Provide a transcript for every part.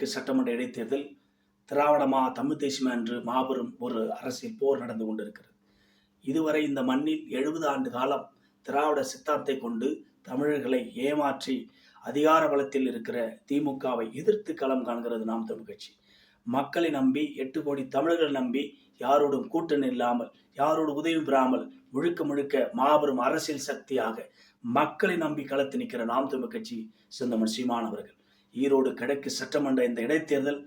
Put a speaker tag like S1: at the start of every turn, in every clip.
S1: கிழக்கு சட்டமன்ற இடைத்தேர்தல் திராவிடமா தமிழ் தேசியமா என்று மாபெரும் ஒரு அரசியல் போர் நடந்து கொண்டிருக்கிறது. இதுவரை இந்த மண்ணில் எழுபது ஆண்டு காலம் திராவிட சித்தாந்தத்தை கொண்டு தமிழர்களை ஏமாற்றி அதிகார பலத்தில் இருக்கிற திமுகவை எதிர்த்து களம் காண்கிறது நாம் தமிழ் கட்சி. மக்களை நம்பி எட்டு கோடி தமிழர்களை நம்பி யாரோடும் கூட்டணி இல்லாமல் யாரோடு உதவி பெறாமல் முழுக்க முழுக்க மாபெரும் அரசியல் சக்தியாக மக்களை நம்பி களத்து நிற்கிற நாம் தமிழ் கட்சி சிந்தமன் சீமான் அவர்கள். ஈரோடு கிழக்கு சட்டமன்ற இந்த இடைத்தேர்தல்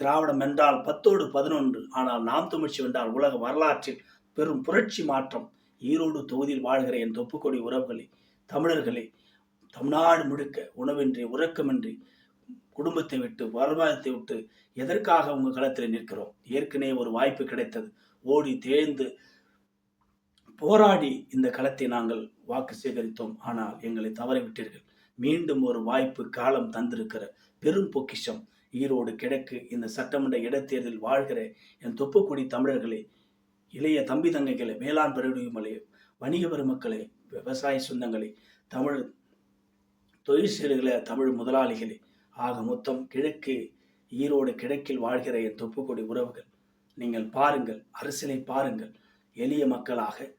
S1: திராவிடம் என்றால் பத்தோடு பதினொன்று. ஆனால் நாம் தமிழ்ச்சி வென்றால் உலக வரலாற்றில் பெரும் புரட்சி மாற்றம். ஈரோடு தொகுதியில் வாழ்கிற என் தொப்புக்கொடி உறவுகளே தமிழர்களே தமிழ்நாடு முழுக்க உணவின்றி உறக்கமின்றி குடும்பத்தை விட்டு வருமானத்தை விட்டு எதற்காக உங்கள் களத்தில் நிற்கிறோம்? ஏற்கனவே ஒரு வாய்ப்பு கிடைத்தது. ஓடி தேர்ந்து போராடி இந்த களத்தை நாங்கள் வாக்கு சேகரித்தோம். ஆனால் எங்களை தவறிவிட்டீர்கள் மீண்டும் ஒரு வாய்ப்பு காலம் தந்திருக்கிற பெரும் பொக்கிஷம். ஈரோடு கிழக்கு இந்த சட்டமன்ற இடைத்தேர்தலில் வாழ்கிற என் தொப்புக்குடி தமிழர்களே இளைய தம்பி தங்கைகளே வேளாண் பெருமளே வணிக பெருமக்களே விவசாய சொந்தங்களே தமிழ் தொழில் தமிழ் முதலாளிகளே ஆக மொத்தம் கிழக்கு ஈரோடு கிழக்கில் வாழ்கிற என் தொப்புக்கொடி உறவுகள் நீங்கள் பாருங்கள் அரசியலை பாருங்கள் எளிய மக்களாக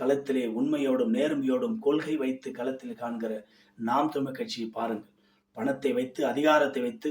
S1: களத்திலே உண்மையோடும் நேர்மையோடும் கொள்கை வைத்து களத்தில் காண்கிற நாம் தமிழ் கட்சியை பாருங்கள். பணத்தை வைத்து அதிகாரத்தை வைத்து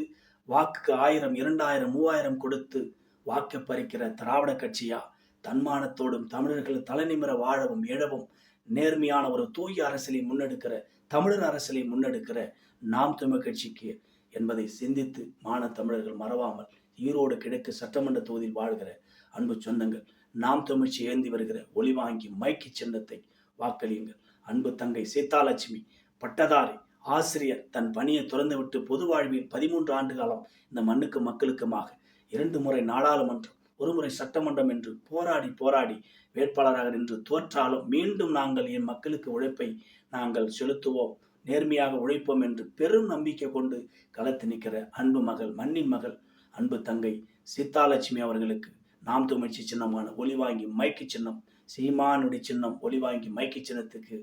S1: வாக்குக்கு ஆயிரம் இரண்டாயிரம் மூவாயிரம் கொடுத்து வாக்கு பறிக்கிற திராவிட கட்சியா? தன்மானத்தோடும் தமிழர்கள் தலைநிமிர வாழவும் எழவும் நேர்மையான ஒரு தூய அரசியலை முன்னெடுக்கிற தமிழர் அரசியலை முன்னெடுக்கிற நாம் தமிழ் கட்சிக்கு என்பதை சிந்தித்து மான தமிழர்கள் மறவாமல் ஈரோடு கிழக்கு சட்டமன்ற தொகுதியில் வாழ்கிற அன்பு சொந்தங்கள் நாம் தமிழ்ச்சி ஏந்தி வருகிற ஒளி வாங்கி மைக்கி சின்னத்தை வாக்களியுங்கள். அன்பு தங்கை சீதாலட்சுமி பட்டதாரி ஆசிரியர் தன் பணியை துறந்துவிட்டு பொது வாழ்வில் பதிமூன்று ஆண்டு காலம் இந்த மண்ணுக்கு மக்களுக்குமாக இரண்டு முறை நாடாளுமன்றம் ஒருமுறை சட்டமன்றம் என்று போராடி போராடி வேட்பாளராக நின்று தோற்றாலும் மீண்டும் நாங்கள் என் மக்களுக்கு உழைப்பை நாங்கள் செலுத்துவோம் நேர்மையாக உழைப்போம் என்று பெரும் நம்பிக்கை கொண்டு களத்து நிற்கிற அன்பு மகள் மண்ணின் மகள் அன்பு தங்கை சீதாலட்சுமி அவர்களுக்கு நாம் தமிழ்ச்சி சின்னமான ஒளி வாங்கி மைக்கு சின்னம் சீமானுடைய சின்னம் ஒளிவாங்கி மைக்கு சின்னத்துக்கு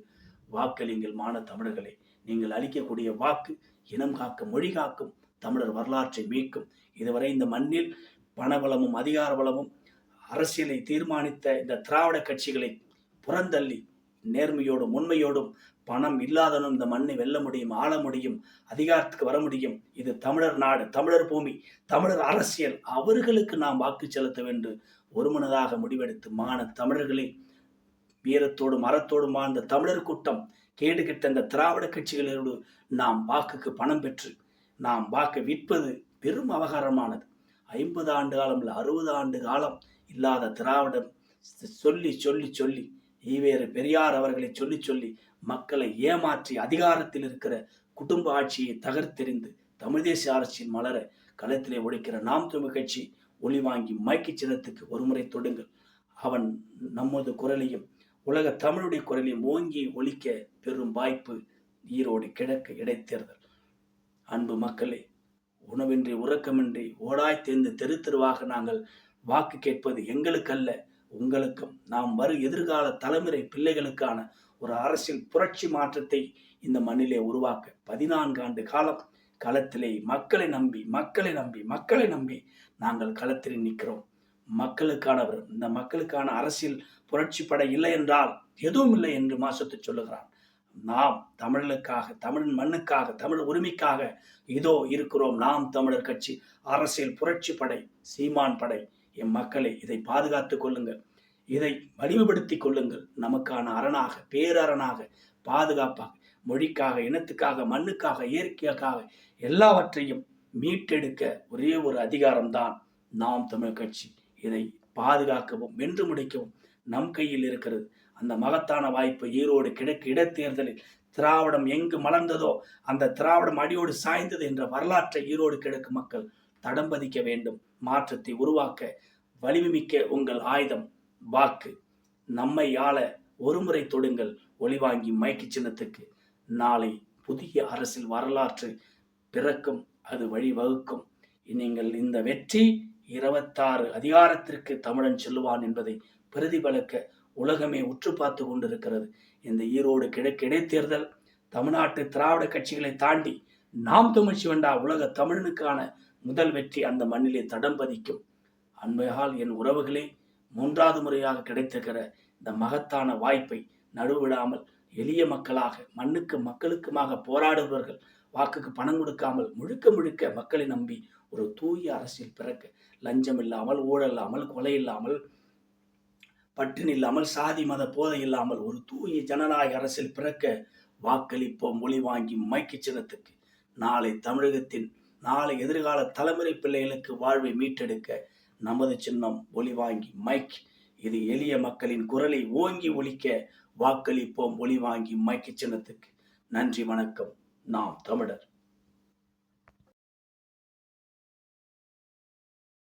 S1: வாக்களிங்கள் மான தமிழர்களே. நீங்கள் அளிக்கக்கூடிய வாக்கு இனம் காக்க மொழி காக்கும் தமிழர் வரலாற்றை மீட்கும். இதுவரை இந்த மண்ணில் பணபலமும் அதிகார பலமும் அரசியலை தீர்மானித்த இந்த திராவிட கட்சிகளை புறந்தள்ளி நேர்மையோடும் உண்மையோடும் பணம் இல்லாதவனும் இந்த மண்ணை வெல்ல முடியும் ஆள முடியும் அதிகாரத்துக்கு வர முடியும். இது தமிழர் நாடு தமிழர் பூமி தமிழர் அரசியல். அவர்களுக்கு நாம் வாக்கு செலுத்த வேண்டும் ஒருமனதாக முடிவெடுத்து மான தமிழர்களே வீரத்தோடும் அறத்தோடும் வாழ்ந்த தமிழர் கூட்டம் கேடு கெட்ட இந்த திராவிட கட்சிகளோடு நாம் வாக்குக்கு பணம் பெற்று நாம் வாக்கு விற்பது பெரும் அவகாரமானது. ஐம்பது ஆண்டு காலம் இல்லை அறுபது ஆண்டு காலம் இல்லாத திராவிடம் சொல்லி சொல்லி சொல்லி ஈவேறு பெரியார் அவர்களை சொல்லி சொல்லி மக்களை ஏமாற்றி அதிகாரத்தில் இருக்கிற குடும்ப ஆட்சியை தகர்த்தெறிந்து தமிழ் தேசிய அரசின் மலர களத்திலே ஒழிக்கிற நாம் தமிழ் கட்சி ஒளி வாங்கி மைக்கு சின்னத்துக்கு ஒருமுறை தொடுங்கள். அவன் நமது குரலையும் உலக தமிழுடைய குரலையும் ஓங்கி ஒழிக்க பெரும் வாய்ப்பு ஈரோடு கிழக்கு இடைத்தேர்தல். அன்பு மக்களே உணவின்றி உறக்கமின்றி ஓடாய் தேர்ந்து தெரு தெருவாக நாங்கள் வாக்கு கேட்பது எங்களுக்கல்ல. உங்களுக்கும் நாம் வரும் எதிர்கால தலைமுறை பிள்ளைகளுக்கான ஒரு அரசியல் புரட்சி மாற்றத்தை இந்த மண்ணிலே உருவாக்க பதினான்கு ஆண்டு காலம் களத்திலே மக்களை நம்பி மக்களை நம்பி மக்களை நம்பி நாங்கள் களத்தில் நிற்கிறோம். மக்களுக்கானவர் இந்த மக்களுக்கான அரசியல் புரட்சி படை இல்லை என்றால் எதுவும் இல்லை என்று மாசத்து சொல்லுகிறான். நாம் தமிழர்களுக்காக தமிழின் மண்ணுக்காக தமிழ் உரிமைக்காக இதோ இருக்கிறோம். நாம் தமிழர் கட்சி அரசியல் புரட்சி படை சீமான் படை. என் மக்களை இதை பாதுகாத்துக் கொள்ளுங்கள். இதை வலிமைப்படுத்திக் கொள்ளுங்கள். நமக்கான அரணாக பேரரணாக பாதுகாப்பாக மொழிக்காக இனத்துக்காக மண்ணுக்காக இயற்கைக்காக எல்லாவற்றையும் மீட்டெடுக்க ஒரே ஒரு அதிகாரம்தான் நாம் தமிழ் கட்சி. இதை பாதுகாக்கவும் வென்று முடிக்கவும் நம் கையில் இருக்கிறது. அந்த மகத்தான வாய்ப்பு ஈரோடு கிழக்கு இடைத்தேர்தலில் திராவிடம் எங்கு மலர்ந்ததோ அந்த திராவிடம் அடியோடு சாய்ந்தது என்ற வரலாற்றை ஈரோடு கிழக்கு மக்கள் தடம் பதிக்க வேண்டும். மாற்றத்தை உருவாக்க வலிமைமிக்க உங்கள் ஆயுதம் வாக்கு. நம்மை ஆள ஒருமுறை தொடுங்கள் ஒளிவாங்கி மைக்கு சின்னத்துக்கு. நாளை புதிய அரசில் வரலாற்று பிறக்கும் அது வழிவகுக்கும் நீங்கள் இந்த வெற்றி இருபத்தாறு அதிகாரத்திற்கு தமிழன் செல்லுவான் என்பதை பிரதிபலிக்க உலகமே உற்று பார்த்து கொண்டிருக்கிறது. இந்த ஈரோடு கிழக்கு இடைத்தேர்தல் தமிழ்நாட்டு திராவிட கட்சிகளை தாண்டி நாம் தமிழ்ச்சி வேண்டா உலக தமிழனுக்கான முதல் வெற்றி அந்த மண்ணிலே தடம் பதிக்கும் அன்பையால் என் உறவுகளே மூன்றாவது முறையாக கிடைத்திருக்கிற இந்த மகத்தான வாய்ப்பை நடுவிடாமல் எளிய மக்களாக மண்ணுக்கு மக்களுக்குமாக போராடுபவர்கள் வாக்குக்கு பணம் கொடுக்காமல் முழுக்க முழுக்க மக்களை நம்பி ஒரு தூய அரசியல் பிறக்க லஞ்சம் இல்லாமல் ஊழல் இல்லாமல் கொலை இல்லாமல் பட்டினி இல்லாமல் சாதி மத போதை இல்லாமல் ஒரு தூய ஜனநாயக அரசில் பிறக்க வாக்களிப்போம் மொழி வாங்கி மைக்கு சின்னத்துக்கு. நாளை தமிழகத்தின் நாளை எதிர்கால தலைமுறை பிள்ளைகளுக்கு வாழ்வை மீட்டெடுக்க நமது சின்னம் ஒளி வாங்கி மைக் இது எளிய மக்களின் குரலை ஓங்கி ஒழிக்க வாக்களிப்போம் ஒளி வாங்கி மைக்கு சின்னத்துக்கு. நன்றி வணக்கம். நாம் தமிழர்.